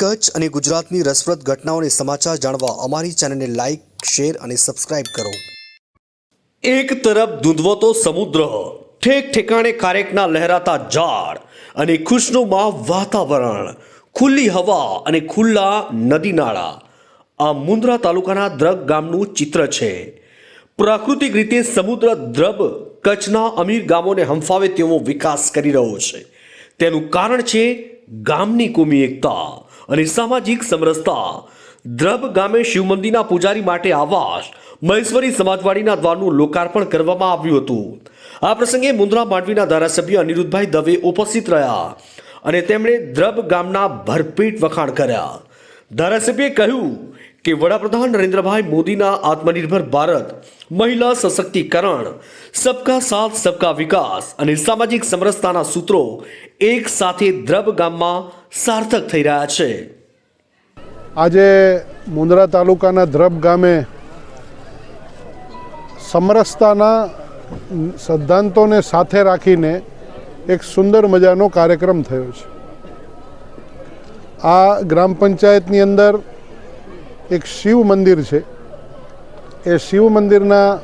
કચ્છ અને ગુજરાતની રસપ્રદ ઘટનાઓને સમાચાર જાણવા અમારી ચેનલને લાઇક શેર અને સબસ્ક્રાઇબ કરો. એક તરફ ધૂંધવતો સમુદ્ર, ઠેક ઠેકાણે કારેકના લહેરાતા ઝાડ અને ખુશનુમા વાતાવરણ, ખુલ્લી હવા અને ખુલ્લા નદી નાળા. આ મુન્દ્રા તાલુકાના દ્રગ ગામનું ચિત્ર છે. પ્રાકૃતિક રીતે સમુદ્ર દ્રબ કચ્છના અમીર ગામોને હંફાવે તેવો વિકાસ કરી રહ્યો છે. તેનું કારણ છે ગામની કોમી એકતા. અને સામાજિક સમરસતા. દ્રબ ગામે શિવ મંદિરના પૂજારી માટે આવાસ. મહેશ્વરી સમાજવાડીના દ્વારનું લોકાર્પણ કરવામાં આવ્યું હતું. આ પ્રસંગે મુન્દ્રા માંડવીના ધારાસભ્ય અનિરુદ્ધભાઈ દવે ઉપસ્થિત રહ્યા અને તેમણે દ્રબ ગામના ભરપેટ વખાણ કર્યા. ધારાસભ્યે કહ્યું કે વડાપ્રધાન નરેન્દ્રભાઈ મોદીના આત્મનિર્ભર ભારત, મહિલા સશક્તિકરણ, સબકા સાથ, સબકા વિકાસ અને સામાજિક સમરસતાના સૂત્રો એક સાથે દ્રબ ગામમાં સાર્થક થઈ રહ્યા છે. આજે મુંદ્રા તાલુકાના દ્રબ ગામે સમરસતાના સિદ્ધાંતોને સાથે રાખીને એક સુંદર મજાનો કાર્યક્રમ થયો છે. આ ગ્રામ પંચાયતની અંદર એક શિવ મંદિર છે. એ શિવ મંદિરના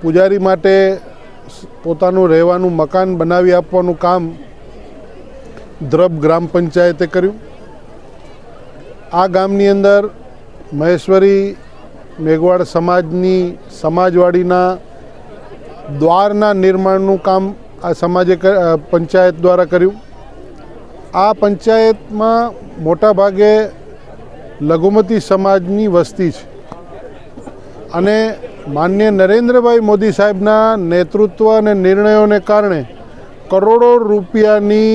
પૂજારી માટે પોતાનું રહેવાનું મકાન બનાવી આપવાનું કામ દ્રબ ગ્રામ પંચાયતે કર્યું. આ ગામની અંદર મહેશ્વરી મેઘવાડ સમાજની સમાજવાડીના દ્વારના નિર્માણનું કામ આ સમાજે પંચાયત દ્વારા કર્યું. આ પંચાયતમાં મોટા ભાગે લઘુમતી સમાજની વસ્તી છે. અને માન્ય નરેન્દ્રભાઈ મોદી સાહેબના નેતૃત્વ અને નિર્ણયોને કારણે કરોડો રૂપિયાની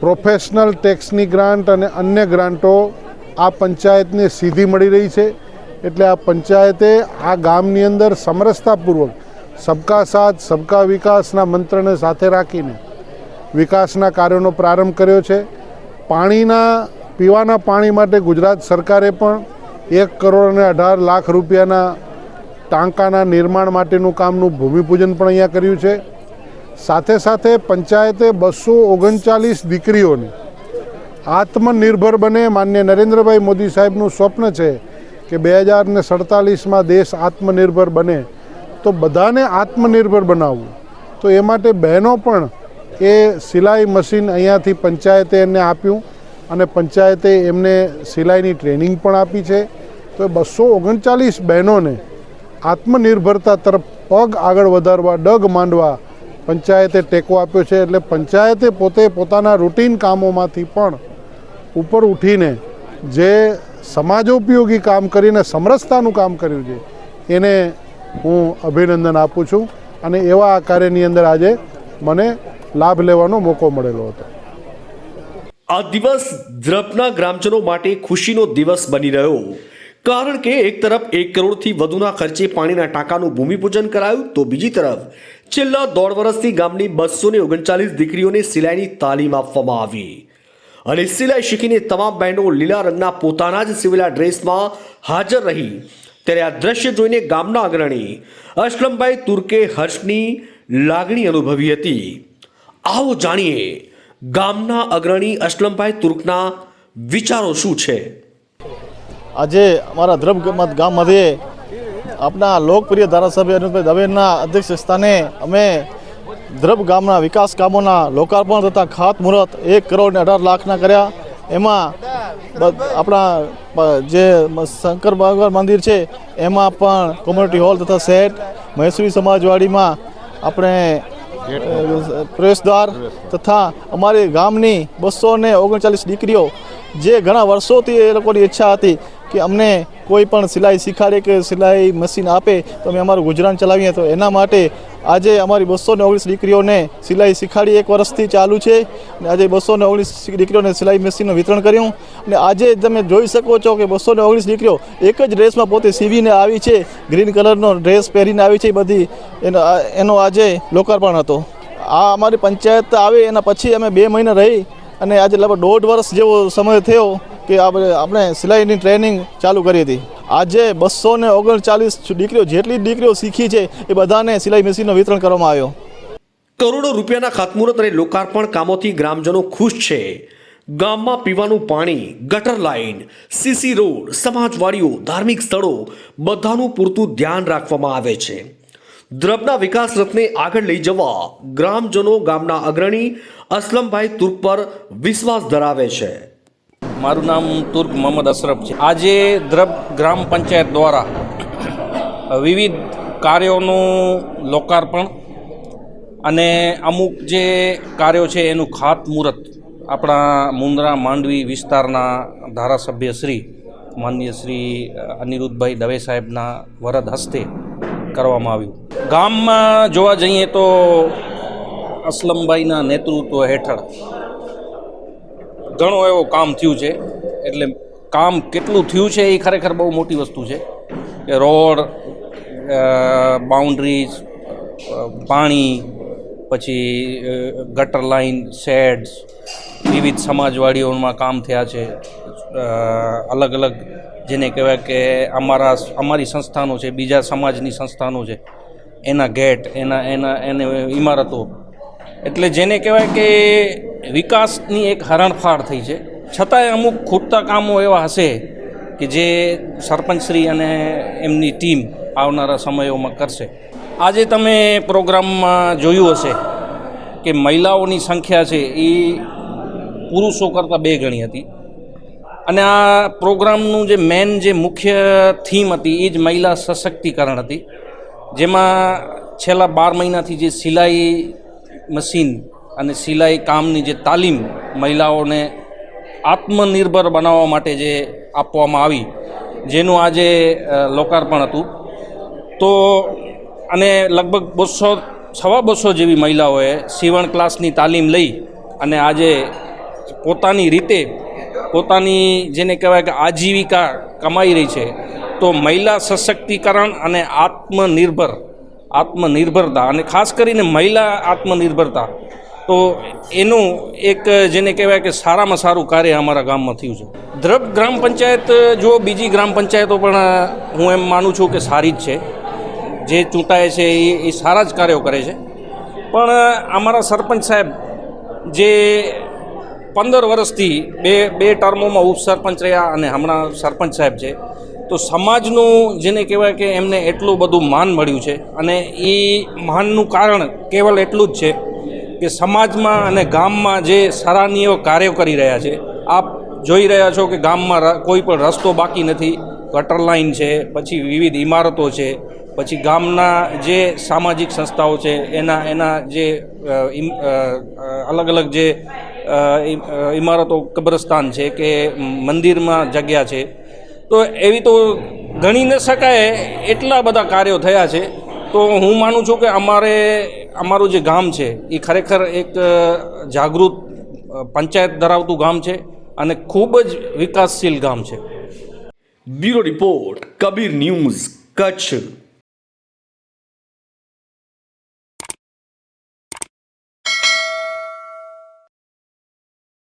પ્રોફેશનલ ટેક્સની ગ્રાન્ટ અને અન્ય ગ્રાન્ટો આ પંચાયતને સીધી મળી રહી છે. એટલે આ પંચાયતે આ ગામની અંદર સમરસતાપૂર્વક સબકા સાથ, સબકા વિકાસના મંત્રને સાથે રાખીને વિકાસના કાર્યોનો પ્રારંભ કર્યો છે. પાણીના પીવાના પાણી માટે ગુજરાત સરકારે પણ એક કરોડ અને અઢાર લાખ રૂપિયાના ટાંકાના નિર્માણ માટેનું કામનું ભૂમિપૂજન પણ અહીંયા કર્યું છે. સાથે સાથે પંચાયતે બસો ઓગણચાલીસ દીકરીઓને આત્મનિર્ભર બને માન્ય નરેન્દ્રભાઈ મોદી સાહેબનું સ્વપ્ન છે કે બે હજાર ને સડતાલીસમાં દેશ આત્મનિર્ભર બને. તો બધાને આત્મનિર્ભર બનાવવું. તો એ માટે બહેનો પણ એ સિલાઈ મશીન અહીંયાથી પંચાયતે એને આપ્યું. અને પંચાયતે એમને સિલાઈની ટ્રેનિંગ પણ આપી છે. તો બસો ઓગણચાલીસ બહેનોને આત્મનિર્ભરતા તરફ પગ આગળ વધારવા, ડગ માંડવા પંચાયતે ટેકો આપ્યો છે. એટલે પંચાયતે પોતે પોતાના રૂટીન કામોમાંથી પણ ઉપર ઉઠીને જે સમાજોપયોગી કામ કરીને સમરસતાનું કામ કર્યું છે, એને હું અભિનંદન આપું છું. અને એવા આ કાર્યની અંદર આજે મને લાભ લેવાનો મોકો મળેલો હતો. આ દિવસ દ્રપના ગ્રામજનો માટે ખુશીનો દિવસ બની રહ્યો. કારણ કે એક તરફ એક કરોડથી વધુના ખર્ચે પાણીના ટાંકાનું ભૂમિપૂજન કરાયું, તો બીજી તરફ છેલ્લા દોઢ વર્ષથી ગામની બસો ને ઓગણચાલીસ દીકરીઓને સિલાઈની તાલીમ આપવામાં આવી. અને સિલાઈ શીખીને તમામ બહેનો લીલા રંગના પોતાના જ સિવેલા ડ્રેસમાં હાજર રહી. ત્યારે આ દ્રશ્ય જોઈને ગામના અગ્રણી અસલમભાઈ તુર્કે હર્ષની લાગણી અનુભવી હતી. આવો જાણીએ ગામના અગ્રણી અસલમભાઈ તુર્કના વિચારો શું છે? આજે અમારા ગામ- ગામમાંથી આપણા લોકપ્રિય ધારાસભ્ય અનિલભાઈ દવેના અધ્યક્ષ સ્થાને અમે દ્રબ ગામના વિકાસ કામોના લોકાર્પણ તથા ખાતમુહૂર્ત એક કરોડ ને અઢાર લાખના કર્યા. એમાં આપણા જે શંકર ભગવાન મંદિર છે, એમાં પણ કોમ્યુનિટી હોલ તથા સેટ, મહેસૂરી સમાજવાડીમાં આપણે પ્રવેશદ્વાર તથા અમારી ગામની બસો ને ઓગણચાલીસ દીકરીઓ, જે ઘણા વર્ષોથી એ લોકોની ઈચ્છા હતી કે અમને કોઈ પણ સિલાઈ શીખાડે કે સિલાઈ મશીન આપે તો અમે અમારું ગુજરાન ચલાવીએ. તો એના માટે આજે અમારી બસો ને ઓગણીસ દીકરીઓને સિલાઈ શીખાડી એક વર્ષથી ચાલુ છે અને આજે બસો ને ઓગણીસ દીકરીઓને સિલાઈ મશીનનું વિતરણ કર્યું અને આજે તમે જોઈ શકો છો કે બસો ને ઓગણીસ દીકરીઓ એક જ ડ્રેસમાં પોતે સીવીને આવી છે. ગ્રીન કલરનો ડ્રેસ પહેરીને આવી છે બધી. એનો એનો આજે લોકાર્પણ હતો. આ અમારી પંચાયત આવે એના પછી અમે બે મહિના રહી અને આજે લગભગ દોઢ વર્ષ જેવો સમય થયો કે આપણે આપણે સિલાઈની ટ્રેનિંગ ચાલુ કરી હતી. આજે બસો ને ઓગણચાલીસ દીકરીઓ, જેટલી દીકરીઓ શીખી છે, એ બધાને સિલાઈ મશીનનું વિતરણ કરવામાં આવ્યો. કરોડો રૂપિયાના ખાતમુહૂર્ત અને લોકાર્પણ કામોથી ગ્રામજનો ખુશ છે. ગામમાં પીવાનું પાણી, ગટર લાઇન, સીસી રોડ, સમાજવાડીઓ, ધાર્મિક સ્થળો બધાનું પૂરતું ધ્યાન રાખવામાં આવે છે. દ્રબના વિકાસ રથને આગળ લઈ જવા ગ્રામજનો ગામના અગ્રણી અસલમભાઈ તુર્ક પર વિશ્વાસ ધરાવે છે. મારું નામ તુર્ક મોહમ્મદ અશરફ છે. આજે દ્રબ ગ્રામ પંચાયત દ્વારા વિવિધ કાર્યોનું લોકાર્પણ અને અમુક જે કાર્યો છે એનું ખાતમુહૂર્ત આપણા મુંદ્રા માંડવી વિસ્તારના ધારાસભ્ય શ્રી માનનીય શ્રી અનિરુદ્ધભાઈ દવે સાહેબના વરદ હસ્તે કરવામાં આવ્યું. ગામમાં જોવા જઈએ તો અસલમભાઈના નેતૃત્વ હેઠળ ઘણું એવું કામ થયું છે. એટલે કામ કેટલું થયું છે એ ખરેખર બહુ મોટી વસ્તુ છે. કે રોડ બાઉન્ડ્રીઝ પાણી, પછી ગટર લાઇન શેડ્સ વિવિધ સમાજવાડીઓમાં કામ થયા છે. અલગ અલગ જેને કહેવાય કે અમારા અમારી સંસ્થાનો છે, બીજા સમાજની સંસ્થાનો છે. એના ગેટ, એના એના, એને ઇમારતો. એટલે જેને કહેવાય કે વિકાસની એક હરણફાળ થઈ છે. છતાંય અમુક ખૂટતા કામો એવા હશે કે જે સરપંચશ્રી અને એમની ટીમ આવનારા સમયોમાં કરશે. આજે તમે પ્રોગ્રામમાં જોયું હશે કે મહિલાઓની સંખ્યા છે એ પુરુષો કરતાં બે ગણી હતી. અને આ પ્રોગ્રામનું જે મેન જે મુખ્ય થીમ હતી એ જ મહિલા સશક્તિકરણ હતી. જેમાં છેલ્લા બાર મહિનાથી જે સિલાઈ મશીન અને સિલાઈ કામની જે તાલીમ મહિલાઓને આત્મનિર્ભર બનાવવા માટે જે આપવામાં આવી, જેનું આજે લોકાર્પણ હતું. તો, અને લગભગ બસો, સવા બસો જેવી મહિલાઓએ સીવણ ક્લાસની તાલીમ લઈ અને આજે પોતાની રીતે, પોતાની જેને કહેવાય કે આજીવિકા કમાઈ રહી છે, તો મહિલા સશક્તિકરણ અને આત્મનિર્ભર, આત્મનિર્ભરતા અને ખાસ કરીને મહિલા આત્મનિર્ભરતા તો એનું એક જેને કહેવાય કે સારામાં સારું કાર્ય અમારા ગામમાં થયું છે. દ્રબ ગ્રામ પંચાયત, જો બીજી ગ્રામ પંચાયતો પણ હું એમ માનું છું કે સારી જ છે. જે ચૂંટાય છે એ એ સારા જ કાર્યો કરે છે. પણ અમારા સરપંચ સાહેબ જે પંદર વર્ષથી બે બે ટર્મોમાં ઉપસરપંચ રહ્યા અને હમણાં સરપંચ સાહેબ છે, તો સમાજનું જેને કહેવાય કે એમને એટલું બધું માન મળ્યું છે અને એ માનનું કારણ કેવલ એટલું જ છે કે સમાજમાં અને ગામમાં જે સરાહનીય કાર્યો કરી રહ્યા છે, આપ જોઈ રહ્યા છો કે ગામમાં કોઈ પણ રસ્તો બાકી નથી, ગટર લાઇન છે, પછી વિવિધ ઇમારતો છે, પછી ગામના જે સામાજિક સંસ્થાઓ છે, એના એના જે અલગ અલગ જે ઇમારતો કબ્રસ્તાન છે કે મંદિરમાં જગ્યા છે, તો એવી તો ગણી ન શકાય એટલા બધા કાર્યો થયા છે. તો હું માનું છું કે અમારે, અમારું જે ગામ છે, એ ખરેખર એક જાગૃત પંચાયત ધરાવતું ગામ છે અને ખૂબ જ વિકાસશીલ ગામ છે. Bureau report, Kabir news, Kutch.